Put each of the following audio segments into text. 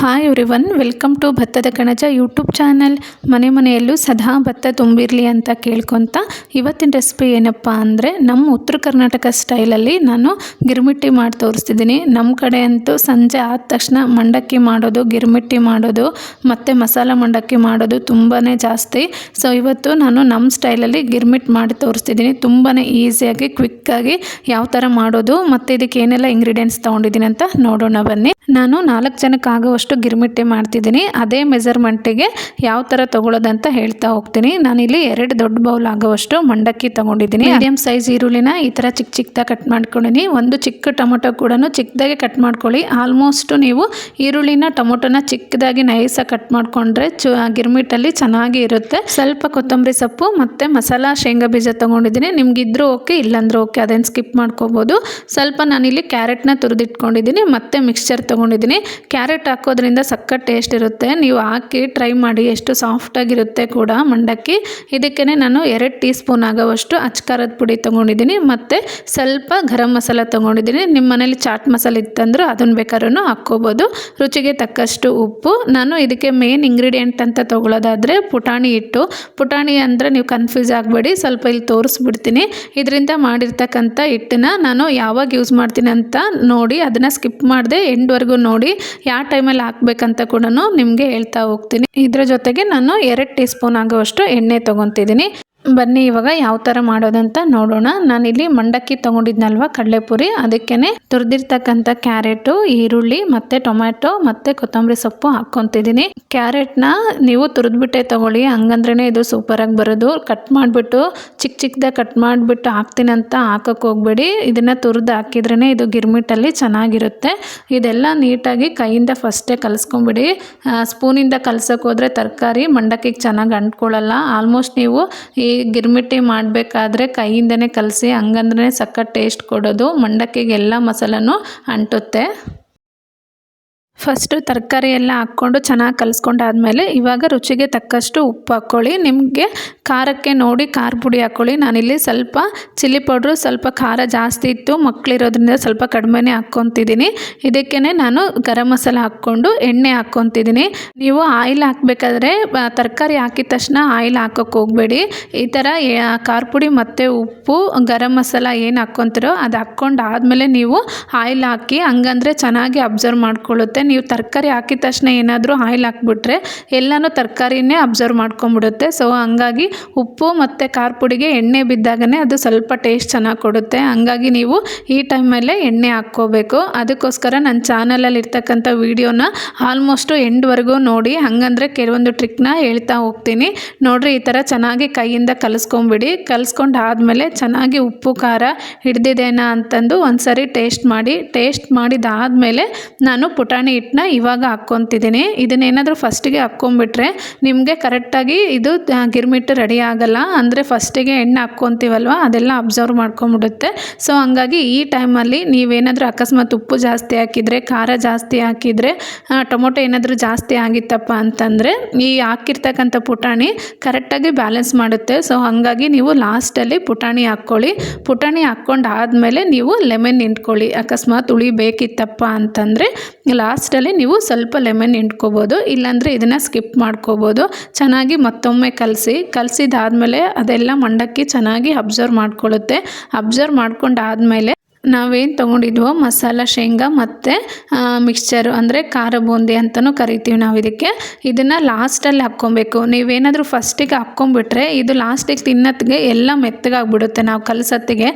Hi everyone welcome to ಭತ್ತದ ಕಣಜ YouTube channel ಮನೆ ಮನೆಯಲ್ಲೂ ಸದಾ ಭತ್ತ ತುಂಬಿರಲಿ ಅಂತ ಕೇಳ್ಕೊತ ಇವತ್ತಿನ ರೆಸಿಪಿ ಏನಪ್ಪ ಅಂದರೆ ನಮ್ಮ ಉತ್ತರ ಕರ್ನಾಟಕ ಸ್ಟೈಲಲ್ಲಿ ನಾನು ಗಿರ್ಮಿಟ್ಟಿ ಮಾಡಿ ತೋರಿಸ್ತಿದ್ದೀನಿ. ನಮ್ಮ ಕಡೆ ಅಂತೂ ಸಂಜೆ ಆದ ತಕ್ಷಣ ಮಂಡಕ್ಕಿ ಮಾಡೋದು, ಗಿರ್ಮಿಟ್ಟಿ ಮಾಡೋದು, ಮತ್ತು ಮಸಾಲ ಮಂಡಕ್ಕಿ ಮಾಡೋದು ತುಂಬಾ ಜಾಸ್ತಿ. ಸೊ ಇವತ್ತು ನಾನು ನಮ್ಮ ಸ್ಟೈಲಲ್ಲಿ ಗಿರ್ಮಿಟ್ ಮಾಡಿ ತೋರಿಸ್ತಿದ್ದೀನಿ. ತುಂಬಾ ಈಸಿಯಾಗಿ ಕ್ವಿಕ್ಕಾಗಿ ಯಾವ ಥರ ಮಾಡೋದು, ಮತ್ತು ಇದಕ್ಕೆ ಏನೆಲ್ಲ ಇಂಗ್ರೀಡಿಯೆಂಟ್ಸ್ ತೊಗೊಂಡಿದ್ದೀನಿ ಅಂತ ನೋಡೋಣ ಬನ್ನಿ. ನಾನು ನಾಲ್ಕು ಜನಕ್ಕೆ ಆಗುವಷ್ಟು ಗಿರ್ಮಿಟ್ಟೆ ಮಾಡ್ತಿದ್ದೀನಿ. ಅದೇ ಮೆಜರ್ಮೆಂಟಿಗೆ ಯಾವ ಥರ ತೊಗೊಳೋದಂತ ಹೇಳ್ತಾ ಹೋಗ್ತೀನಿ. ನಾನಿಲ್ಲಿ ಎರಡು ದೊಡ್ಡ ಬೌಲ್ ಆಗುವಷ್ಟು ಮಂಡಕ್ಕಿ ತೊಗೊಂಡಿದ್ದೀನಿ. ಮೀಡಿಯಮ್ ಸೈಜ್ ಈರುಳ್ಳಿನ ಈ ಥರ ಚಿಕ್ಕ ಚಿಕ್ಕದಾಗಿ ಕಟ್ ಮಾಡ್ಕೊಂಡಿದ್ದೀನಿ ಒಂದು ಚಿಕ್ಕ ಟೊಮೊಟೊ ಕೂಡ ಚಿಕ್ಕದಾಗಿ ಕಟ್ ಮಾಡ್ಕೊಳ್ಳಿ. ಆಲ್ಮೋಸ್ಟು ನೀವು ಈರುಳ್ಳಿನ ಟೊಮೊಟೊನ ಚಿಕ್ಕದಾಗಿ ನೈಸಾಗಿ ಕಟ್ ಮಾಡಿಕೊಂಡ್ರೆ ಚು ಗಿರ್ಮಿಟ್ಟಲ್ಲಿ ಚೆನ್ನಾಗಿ ಇರುತ್ತೆ. ಸ್ವಲ್ಪ ಕೊತ್ತಂಬರಿ ಸೊಪ್ಪು ಮತ್ತು ಮಸಾಲ ಶೇಂಗಾ ಬೀಜ ತೊಗೊಂಡಿದ್ದೀನಿ. ನಿಮ್ಗಿದ್ರೂ ಓಕೆ, ಇಲ್ಲಾಂದ್ರೂ ಓಕೆ, ಅದನ್ನು ಸ್ಕಿಪ್ ಮಾಡ್ಕೋಬೋದು. ಸ್ವಲ್ಪ ನಾನಿಲ್ಲಿ ಕ್ಯಾರೆಟ್ನ ತುರಿದಿಟ್ಕೊಂಡಿದ್ದೀನಿ. ಮತ್ತು ಮಿಕ್ಸ್ಚರ್ ತೊಗೊಂಡಿದ್ದೀನಿ. ಕ್ಯಾರೆಟ್ ಹಾಕೋದ್ರಿಂದ ಸಕ್ಕ ಟೇಸ್ಟ್ ಇರುತ್ತೆ. ನೀವು ಹಾಕಿ ಟ್ರೈ ಮಾಡಿ ಎಷ್ಟು ಸಾಫ್ಟಾಗಿರುತ್ತೆ ಕೂಡ ಮಂಡಕ್ಕಿ. ಇದಕ್ಕೇ ನಾನು ಎರಡು ಟೀ ಸ್ಪೂನ್ ಆಗೋವಷ್ಟು ಅಚ್ಕಾರದ ಪುಡಿ ತೊಗೊಂಡಿದ್ದೀನಿ. ಮತ್ತು ಸ್ವಲ್ಪ ಗರಂ ಮಸಾಲ ತೊಗೊಂಡಿದ್ದೀನಿ. ನಿಮ್ಮ ಮನೇಲಿ ಚಾಟ್ ಮಸಾಲೆ ಇತ್ತಂದ್ರೆ ಅದನ್ನು ಬೇಕಾದ್ರೂ ಹಾಕ್ಕೋಬೋದು. ರುಚಿಗೆ ತಕ್ಕಷ್ಟು ಉಪ್ಪು. ನಾನು ಇದಕ್ಕೆ ಮೇನ್ ಇಂಗ್ರೀಡಿಯೆಂಟ್ ಅಂತ ತೊಗೊಳೋದಾದರೆ ಪುಟಾಣಿ ಹಿಟ್ಟು. ಪುಟಾಣಿ ಅಂದರೆ ನೀವು ಕನ್ಫ್ಯೂಸ್ ಆಗಬೇಡಿ. ಸ್ವಲ್ಪ ಇಲ್ಲಿ ತೋರಿಸ್ಬಿಡ್ತೀನಿ. ಇದರಿಂದ ಮಾಡಿರ್ತಕ್ಕಂಥ ಹಿಟ್ಟನ್ನ ನಾನು ಯಾವಾಗ ಯೂಸ್ ಮಾಡ್ತೀನಿ ಅಂತ ನೋಡಿ, ಅದನ್ನು ಸ್ಕಿಪ್ ಮಾಡಿದೆ ಎಂಡ್ವರೆಗೂ ನೋಡಿ. ಯಾವ ಟೈಮಲ್ಲಿ ಹಾಕ್ಬೇಕಂತ ಕೂಡ ನಿಮಗೆ ಹೇಳ್ತಾ ಹೋಗ್ತೀನಿ. ಇದರ ಜೊತೆಗೆ ನಾನು ಎರಡು ಟೀ ಸ್ಪೂನ್ ಆಗುವಷ್ಟು ಎಣ್ಣೆ ತೊಗೊತಿದ್ದೀನಿ. ಬನ್ನಿ ಇವಾಗ ಯಾವ ಥರ ಮಾಡೋದಂತ ನೋಡೋಣ. ನಾನಿಲ್ಲಿ ಮಂಡಕ್ಕಿ ತೊಗೊಂಡಿದ್ನಲ್ವ ಕಡಲೆಪುರಿ. ಅದಕ್ಕೇ ತುರಿದಿರ್ತಕ್ಕಂಥ ಕ್ಯಾರೆಟು, ಈರುಳ್ಳಿ ಮತ್ತು ಟೊಮ್ಯಾಟೊ ಮತ್ತು ಕೊತ್ತಂಬರಿ ಸೊಪ್ಪು ಹಾಕ್ಕೊತಿದ್ದೀನಿ. ಕ್ಯಾರೆಟ್ನ ನೀವು ತುರಿದ್ಬಿಟ್ಟೆ ತೊಗೊಳ್ಳಿ. ಹಂಗಂದ್ರೆ ಇದು ಸೂಪರಾಗಿ ಬರೋದು. ಕಟ್ ಮಾಡಿಬಿಟ್ಟು ಚಿಕ್ಕ ಚಿಕ್ಕದಾಗಿ ಕಟ್ ಮಾಡಿಬಿಟ್ಟು ಹಾಕ್ತೀನಿ ಅಂತ ಹಾಕೋಕ್ಕೆ ಹೋಗಬೇಡಿ. ಇದನ್ನು ತುರಿದು ಹಾಕಿದ್ರೇ ಇದು ಗಿರ್ಮಿಟಲ್ಲಿ ಚೆನ್ನಾಗಿರುತ್ತೆ. ಇದೆಲ್ಲ ನೀಟಾಗಿ ಕೈಯಿಂದ ಫಸ್ಟೇ ಕಲಸ್ಕೊಂಬಿಡಿ. ಸ್ಪೂನಿಂದ ಕಲ್ಸೋಕೆ ಹೋದರೆ ತರಕಾರಿ ಮಂಡಕ್ಕಿಗೆ ಚೆನ್ನಾಗಿ ಅಂಟ್ಕೊಳ್ಳಲ್ಲ. ಆಲ್ಮೋಸ್ಟ್ ನೀವು ಈ ಗಿರ್ಮಿಟ್ಟಿ ಮಾಡಬೇಕಾದ್ರೆ ಕೈಯಿಂದನೇ ಕಲಸಿ ಹಂಗಂದ್ರೆ ಸಖತ್ ಟೇಸ್ಟ್ ಕೊಡೋದು ಮಂಡಕ್ಕಿಗೆ ಎಲ್ಲ ಮಸಾಲನೂ ಅಂಟುತ್ತೆ. ಫಸ್ಟು ತರಕಾರಿ ಎಲ್ಲ ಹಾಕ್ಕೊಂಡು ಚೆನ್ನಾಗಿ ಕಲಿಸ್ಕೊಂಡಾದ್ಮೇಲೆ ಇವಾಗ ರುಚಿಗೆ ತಕ್ಕಷ್ಟು ಉಪ್ಪು ಹಾಕ್ಕೊಳ್ಳಿ. ನಿಮಗೆ ಖಾರಕ್ಕೆ ನೋಡಿ ಖಾರ ಪುಡಿ ಹಾಕ್ಕೊಳ್ಳಿ. ನಾನಿಲ್ಲಿ ಸ್ವಲ್ಪ ಚಿಲ್ಲಿ ಪೌಡ್ರು, ಸ್ವಲ್ಪ ಖಾರ ಜಾಸ್ತಿ ಇತ್ತು. ಮಕ್ಕಳಿರೋದ್ರಿಂದ ಸ್ವಲ್ಪ ಕಡಿಮೆನೇ ಹಾಕ್ಕೊತಿದ್ದೀನಿ. ಇದಕ್ಕೇ ನಾನು ಗರಂ ಮಸಾಲ ಹಾಕ್ಕೊಂಡು ಎಣ್ಣೆ ಹಾಕ್ಕೊತಿದ್ದೀನಿ. ನೀವು ಆಯಿಲ್ ಹಾಕಬೇಕಾದ್ರೆ ತರಕಾರಿ ಹಾಕಿದ ತಕ್ಷಣ ಆಯಿಲ್ ಹಾಕೋಕ್ಕೆ ಹೋಗಬೇಡಿ. ಈ ಥರ ಖಾರ ಪುಡಿ ಮತ್ತು ಉಪ್ಪು, ಗರಂ ಮಸಾಲ ಏನು ಹಾಕ್ಕೊತಿರೋ ಅದು ಹಾಕ್ಕೊಂಡು ಆದಮೇಲೆ ನೀವು ಆಯಿಲ್ ಹಾಕಿ ಹಂಗಂದ್ರೆ ಚೆನ್ನಾಗಿ ಅಬ್ಸರ್ವ್ ಮಾಡ್ಕೊಳ್ಳುತ್ತೆ. ನೀವು ತರಕಾರಿ ಹಾಕಿದ ತಕ್ಷಣ ಏನಾದರೂ ಆಯಿಲ್ ಹಾಕ್ಬಿಟ್ರೆ ಎಲ್ಲನೂ ತರಕಾರಿನೇ ಅಬ್ಸರ್ವ್ ಮಾಡ್ಕೊಂಬಿಡುತ್ತೆ. ಸೊ ಹಂಗಾಗಿ ಉಪ್ಪು ಮತ್ತು ಖಾರ ಪುಡಿಗೆ ಎಣ್ಣೆ ಬಿದ್ದಾಗನೇ ಅದು ಸ್ವಲ್ಪ ಟೇಸ್ಟ್ ಚೆನ್ನಾಗಿ ಕೊಡುತ್ತೆ. ಹಂಗಾಗಿ ನೀವು ಈ ಟೈಮಲ್ಲೇ ಎಣ್ಣೆ ಹಾಕ್ಕೋಬೇಕು. ಅದಕ್ಕೋಸ್ಕರ ನನ್ನ ಚಾನಲಲ್ಲಿ ಇರ್ತಕ್ಕಂಥ ವೀಡಿಯೋನ ಆಲ್ಮೋಸ್ಟು ಎಂಡ್ವರೆಗೂ ನೋಡಿ. ಹಾಗಂದ್ರೆ ಕೆಲವೊಂದು ಟ್ರಿಕ್ನ ಹೇಳ್ತಾ ಹೋಗ್ತೀನಿ. ನೋಡಿರಿ, ಈ ಥರ ಚೆನ್ನಾಗಿ ಕೈಯಿಂದ ಕಲಿಸ್ಕೊಂಬಿಡಿ. ಕಲಿಸ್ಕೊಂಡು ಆದಮೇಲೆ ಚೆನ್ನಾಗಿ ಉಪ್ಪು, ಖಾರ ಹಿಡ್ದಿದೇನಾ ಅಂತಂದು ಒಂದು ಸರಿ ಟೇಸ್ಟ್ ಮಾಡಿ. ಟೇಸ್ಟ್ ಮಾಡಿದಾದಮೇಲೆ ನಾನು ಪುಟಾಣಿ ಹಿಟ್ಟನ್ನ ಇವಾಗ ಹಾಕ್ಕೊತಿದ್ದೀನಿ. ಇದನ್ನೇನಾದರೂ ಫಸ್ಟಿಗೆ ಹಾಕ್ಕೊಂಬಿಟ್ರೆ ನಿಮಗೆ ಕರೆಕ್ಟಾಗಿ ಇದು ಗಿರ್ಮಿಟ್ಟು ರೆಡಿ ಆಗಲ್ಲ. ಅಂದರೆ ಫಸ್ಟಿಗೆ ಎಣ್ಣೆ ಹಾಕ್ಕೊತೀವಲ್ವ? ಅದೆಲ್ಲ ಅಬ್ಸರ್ವ್ ಮಾಡ್ಕೊಂಬಿಡುತ್ತೆ ಸೊ ಹಂಗಾಗಿ ಈ ಟೈಮಲ್ಲಿ ನೀವೇನಾದರೂ ಅಕಸ್ಮಾತ್ ಉಪ್ಪು ಜಾಸ್ತಿ ಹಾಕಿದರೆ, ಖಾರ ಜಾಸ್ತಿ ಹಾಕಿದರೆ ಟೊಮೊಟೊ ಏನಾದರೂ ಜಾಸ್ತಿ ಆಗಿತ್ತಪ್ಪ ಅಂತಂದರೆ, ಈ ಹಾಕಿರ್ತಕ್ಕಂಥ ಪುಟಾಣಿ ಕರೆಕ್ಟಾಗಿ ಬ್ಯಾಲೆನ್ಸ್ ಮಾಡುತ್ತೆ. ಸೊ ಹಾಗಾಗಿ ನೀವು ಲಾಸ್ಟಲ್ಲಿ ಪುಟಾಣಿ ಹಾಕ್ಕೊಳ್ಳಿ. ಪುಟಾಣಿ ಹಾಕ್ಕೊಂಡು ಆದಮೇಲೆ ನೀವು ಲೆಮನ್ ನಿಂಟ್ಕೊಳ್ಳಿ ಅಕಸ್ಮಾತ್ ಹುಳಿ ಬೇಕಿತ್ತಪ್ಪ ಅಂತಂದರೆ ಲಾಸ್ಟಲ್ಲಿ ನೀವು ಸ್ವಲ್ಪ ಲೆಮನ್ ಹಿಂಡ್ಕೋಬೋದು, ಇಲ್ಲಾಂದರೆ ಇದನ್ನು ಸ್ಕಿಪ್ ಮಾಡ್ಕೋಬೋದು. ಚೆನ್ನಾಗಿ ಮತ್ತೊಮ್ಮೆ ಕಲಸಿ, ಕಲಸಿದಾದ್ಮೇಲೆ ಅದೆಲ್ಲ ಮಂಡಕ್ಕಿ ಚೆನ್ನಾಗಿ ಅಬ್ಸರ್ವ್ ಮಾಡ್ಕೊಳ್ಳುತ್ತೆ. ಅಬ್ಸರ್ವ್ ಮಾಡ್ಕೊಂಡಾದಮೇಲೆ ನಾವೇನು ತೊಗೊಂಡಿದ್ವೋ ಮಸಾಲ, ಶೇಂಗಾ ಮತ್ತು ಮಿಕ್ಸ್ಚರು ಅಂದರೆ ಖಾರ ಬೂಂದಿ ಅಂತಲೂ ಕರಿತೀವಿ ನಾವು ಇದಕ್ಕೆ. ಇದನ್ನು ಲಾಸ್ಟಲ್ಲಿ ಹಾಕ್ಕೊಬೇಕು. ನೀವೇನಾದರೂ ಫಸ್ಟಿಗೆ ಹಾಕ್ಕೊಂಬಿಟ್ರೆ ಇದು ಲಾಸ್ಟಿಗೆ ತಿನ್ನತ್ತಿಗೆ ಎಲ್ಲ ಮೆತ್ತಗಾಗ್ಬಿಡುತ್ತೆ ನಾವು ಕಲಸತ್ತಿಗೆ.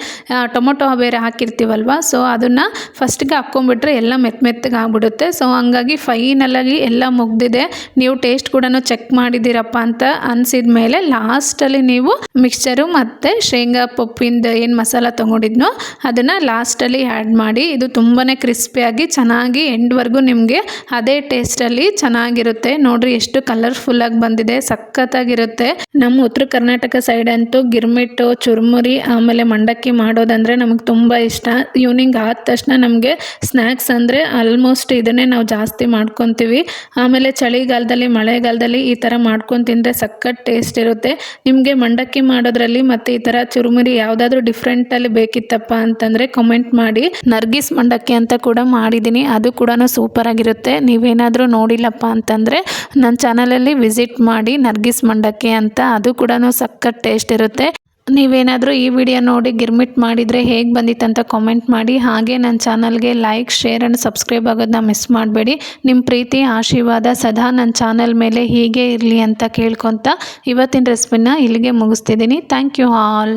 ಟೊಮೊಟೊ ಬೇರೆ ಹಾಕಿರ್ತೀವಲ್ವ ಸೊ ಅದನ್ನು ಫಸ್ಟಿಗೆ ಹಾಕ್ಕೊಂಬಿಟ್ರೆ ಎಲ್ಲ ಮೆತ್ತ ಮೆತ್ತಗೆ ಆಗ್ಬಿಡುತ್ತೆ ಸೊ ಹಂಗಾಗಿ ಫೈನಲಾಗಿ ಎಲ್ಲ ಮುಗ್ದಿದೆ. ನೀವು ಟೇಸ್ಟ್ ಕೂಡ ಚೆಕ್ ಮಾಡಿದ್ದೀರಪ್ಪ ಅಂತ ಅನಿಸಿದ ಮೇಲೆ ಲಾಸ್ಟಲ್ಲಿ ನೀವು ಮಿಕ್ಸ್ಚರು ಮತ್ತು ಶೇಂಗಾ, ಪಪ್ಪಿಂದ ಏನು ಮಸಾಲ ತೊಗೊಂಡಿದ್ನೋ ಅದನ್ನು ಲಾಸ್ಟಲ್ಲಿ ಆ್ಯಡ್ ಮಾಡಿ, ಇದು ತುಂಬಾ ಕ್ರಿಸ್ಪಿಯಾಗಿ ಚೆನ್ನಾಗಿ ಎಂಡ್ವರೆಗೂ ನಿಮಗೆ ಅದೇ ಟೇಸ್ಟಲ್ಲಿ ಚೆನ್ನಾಗಿರುತ್ತೆ. ನೋಡ್ರಿ ಎಷ್ಟು ಕಲರ್ಫುಲ್ಲಾಗಿ ಬಂದಿದೆ, ಸಖತ್ತಾಗಿರುತ್ತೆ. ನಮ್ಮ ಉತ್ತರ ಕರ್ನಾಟಕ ಸೈಡ್ ಅಂತೂ ಗಿರ್ಮಿಟ್ಟು ಚುರುಮುರಿ, ಆಮೇಲೆ ಮಂಡಕ್ಕಿ ಮಾಡೋದಂದರೆ ನಮಗೆ ತುಂಬ ಇಷ್ಟ. ಈವ್ನಿಂಗ್ ಆದ ತಕ್ಷಣ ನಮಗೆ ಸ್ನ್ಯಾಕ್ಸ್ ಅಂದರೆ ಆಲ್ಮೋಸ್ಟ್ ಇದನ್ನೇ ನಾವು ಜಾಸ್ತಿ ಮಾಡ್ಕೊತೀವಿ. ಆಮೇಲೆ ಚಳಿಗಾಲದಲ್ಲಿ, ಮಳೆಗಾಲದಲ್ಲಿ ಈ ಥರ ಮಾಡ್ಕೊಂಡು ತಿಂದರೆ ಸಖತ್ ಟೇಸ್ಟ್ ಇರುತ್ತೆ. ನಿಮಗೆ ಮಂಡಕ್ಕಿ ಮಾಡೋದ್ರಲ್ಲಿ ಮತ್ತು ಈ ಥರ ಚುರುಮುರಿ ಯಾವುದಾದ್ರೂ ಡಿಫ್ರೆಂಟಲ್ಲಿ ಬೇಕಿತ್ತಪ್ಪ ಅಂತಂದರೆ ಕಮೆಂಟ್ ಮಾಡಿ. ನರ್ಗಿಸ್ ಮಂಡಕ್ಕಿ ಅಂತ ಕೂಡ ಮಾಡಿದ್ದೀನಿ ಅದು ಕೂಡ ಸೂಪರ್ ಆಗಿರುತ್ತೆ. ನೀವೇನಾದರೂ ನೋಡಿಲ್ಲಪ್ಪ ಅಂತಂದರೆ ನನ್ನ ಚಾನಲಲ್ಲಿ ವಿಸಿಟ್ ಮಾಡಿ ನರ್ಗಿಸ್ ಮಂಡಕ್ಕಿ ಅಂತ. ಅದು ಕೂಡ ಸಖತ್ ಟೇಸ್ಟ್ ಇರುತ್ತೆ. ನೀವೇನಾದರೂ ಈ ವಿಡಿಯೋ ನೋಡಿ ಗಿರ್ಮಿಟ್ ಮಾಡಿದರೆ ಹೇಗೆ ಬಂದಿತ್ತು ಅಂತ ಕಾಮೆಂಟ್ ಮಾಡಿ. ಹಾಗೆ ನನ್ನ ಚಾನಲ್ಗೆ ಲೈಕ್ ಶೇರ್ ಆ್ಯಂಡ್ ಸಬ್ಸ್ಕ್ರೈಬ್ ಆಗೋದನ್ನ ಮಿಸ್ ಮಾಡಬೇಡಿ. ನಿಮ್ಮ ಪ್ರೀತಿ, ಆಶೀರ್ವಾದ ಸದಾ ನನ್ನ ಚಾನಲ್ ಮೇಲೆ ಹೀಗೆ ಇರಲಿ ಅಂತ ಕೇಳ್ಕೊತ ಇವತ್ತಿನ ರೆಸಿಪಿನ ಇಲ್ಲಿಗೆ ಮುಗಿಸ್ತಿದ್ದೀನಿ. Thank you all